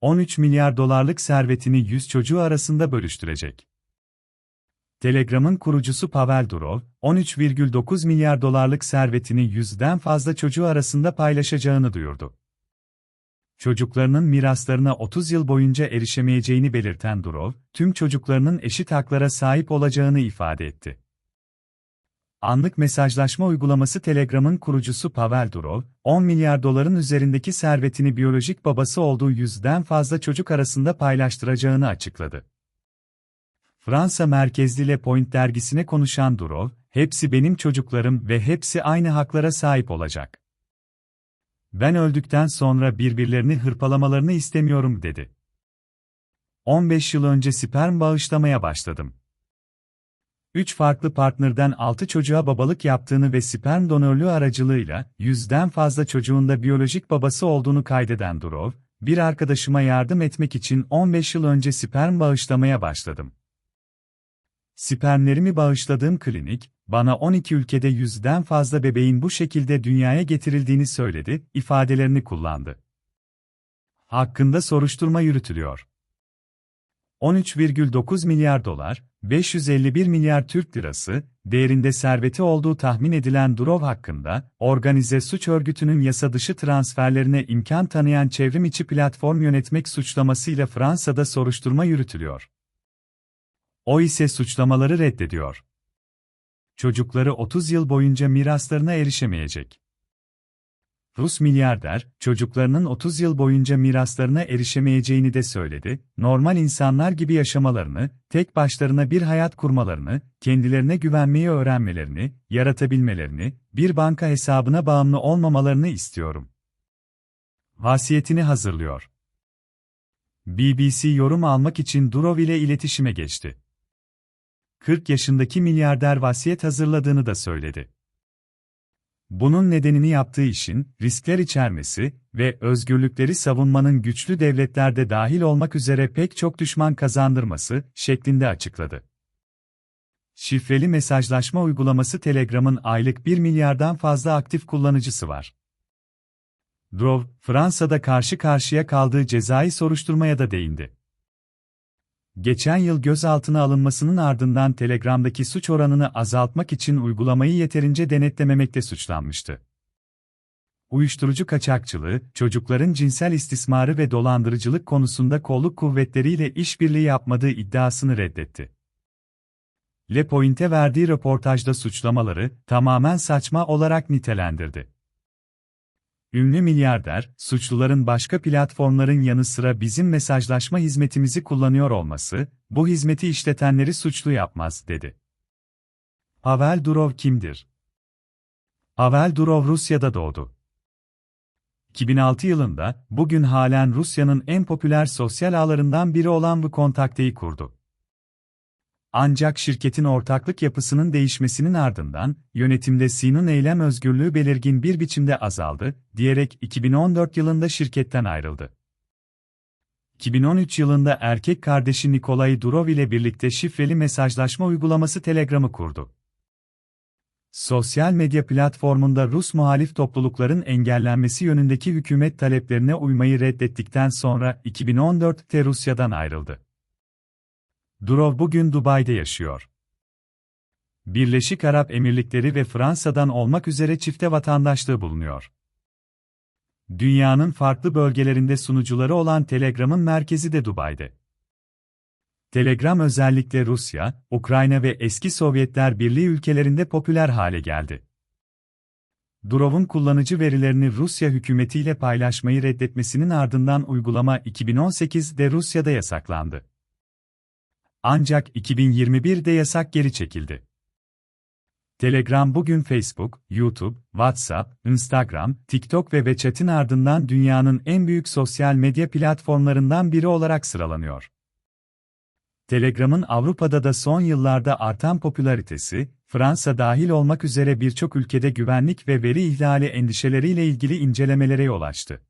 13 milyar dolarlık servetini 100 çocuğu arasında bölüştürecek. Telegram'ın kurucusu Pavel Durov, 13,9 milyar dolarlık servetini yüzden fazla çocuğu arasında paylaşacağını duyurdu. Çocuklarının miraslarına 30 yıl boyunca erişemeyeceğini belirten Durov, tüm çocuklarının eşit haklara sahip olacağını ifade etti. Anlık mesajlaşma uygulaması Telegram'ın kurucusu Pavel Durov, 10 milyar doların üzerindeki servetini biyolojik babası olduğu yüzden fazla çocuk arasında paylaştıracağını açıkladı. Fransa merkezli Le Point dergisine konuşan Durov, hepsi benim çocuklarım ve hepsi aynı haklara sahip olacak. Ben öldükten sonra birbirlerini hırpalamalarını istemiyorum dedi. 15 yıl önce sperm bağışlamaya başladım. 3 farklı partnerden 6 çocuğa babalık yaptığını ve sperm donörlüğü aracılığıyla yüzden fazla çocuğun da biyolojik babası olduğunu kaydeden Durov, bir arkadaşıma yardım etmek için 15 yıl önce sperm bağışlamaya başladım. Spermlerimi bağışladığım klinik, bana 12 ülkede yüzden fazla bebeğin bu şekilde dünyaya getirildiğini söyledi, ifadelerini kullandı. Hakkında soruşturma yürütülüyor. 13,9 milyar dolar, 551 milyar Türk lirası, değerinde serveti olduğu tahmin edilen Durov hakkında, organize suç örgütünün yasa dışı transferlerine imkan tanıyan çevrim içi platform yönetmek suçlamasıyla Fransa'da soruşturma yürütülüyor. O ise suçlamaları reddediyor. Çocukları 30 yıl boyunca miraslarına erişemeyecek. Rus milyarder, çocuklarının 30 yıl boyunca miraslarına erişemeyeceğini de söyledi, normal insanlar gibi yaşamalarını, tek başlarına bir hayat kurmalarını, kendilerine güvenmeyi öğrenmelerini, yaratabilmelerini, bir banka hesabına bağımlı olmamalarını istiyorum. Vasiyetini hazırlıyor. BBC yorum almak için Durov ile iletişime geçti. 40 yaşındaki milyarder vasiyet hazırladığını da söyledi. Bunun nedenini yaptığı işin, riskler içermesi ve özgürlükleri savunmanın güçlü devletlerde dahil olmak üzere pek çok düşman kazandırması şeklinde açıkladı. Şifreli mesajlaşma uygulaması Telegram'ın aylık 1 milyardan fazla aktif kullanıcısı var. Drov, Fransa'da karşı karşıya kaldığı cezai soruşturmaya da değindi. Geçen yıl gözaltına alınmasının ardından Telegram'daki suç oranını azaltmak için uygulamayı yeterince denetlememekte suçlanmıştı. Uyuşturucu kaçakçılığı, çocukların cinsel istismarı ve dolandırıcılık konusunda kolluk kuvvetleriyle işbirliği yapmadığı iddiasını reddetti. Le Point'e verdiği röportajda suçlamaları tamamen saçma olarak nitelendirdi. Ünlü milyarder, suçluların başka platformların yanı sıra bizim mesajlaşma hizmetimizi kullanıyor olması, bu hizmeti işletenleri suçlu yapmaz, dedi. Pavel Durov kimdir? Pavel Durov Rusya'da doğdu. 2006 yılında, bugün halen Rusya'nın en popüler sosyal ağlarından biri olan VKontakte'yi kurdu. Ancak şirketin ortaklık yapısının değişmesinin ardından, yönetimde Sin'in eylem özgürlüğü belirgin bir biçimde azaldı, diyerek 2014 yılında şirketten ayrıldı. 2013 yılında erkek kardeşi Nikolay Durov ile birlikte şifreli mesajlaşma uygulaması Telegram'ı kurdu. Sosyal medya platformunda Rus muhalif toplulukların engellenmesi yönündeki hükümet taleplerine uymayı reddettikten sonra 2014'te Rusya'dan ayrıldı. Durov bugün Dubai'de yaşıyor. Birleşik Arap Emirlikleri ve Fransa'dan olmak üzere çifte vatandaşlığı bulunuyor. Dünyanın farklı bölgelerinde sunucuları olan Telegram'ın merkezi de Dubai'de. Telegram özellikle Rusya, Ukrayna ve eski Sovyetler Birliği ülkelerinde popüler hale geldi. Durov'un kullanıcı verilerini Rusya hükümetiyle paylaşmayı reddetmesinin ardından uygulama 2018'de Rusya'da yasaklandı. Ancak 2021'de yasak geri çekildi. Telegram bugün Facebook, YouTube, WhatsApp, Instagram, TikTok ve WeChat'in ardından dünyanın en büyük sosyal medya platformlarından biri olarak sıralanıyor. Telegram'ın Avrupa'da da son yıllarda artan popülaritesi, Fransa dahil olmak üzere birçok ülkede güvenlik ve veri ihlali endişeleriyle ilgili incelemelere yol açtı.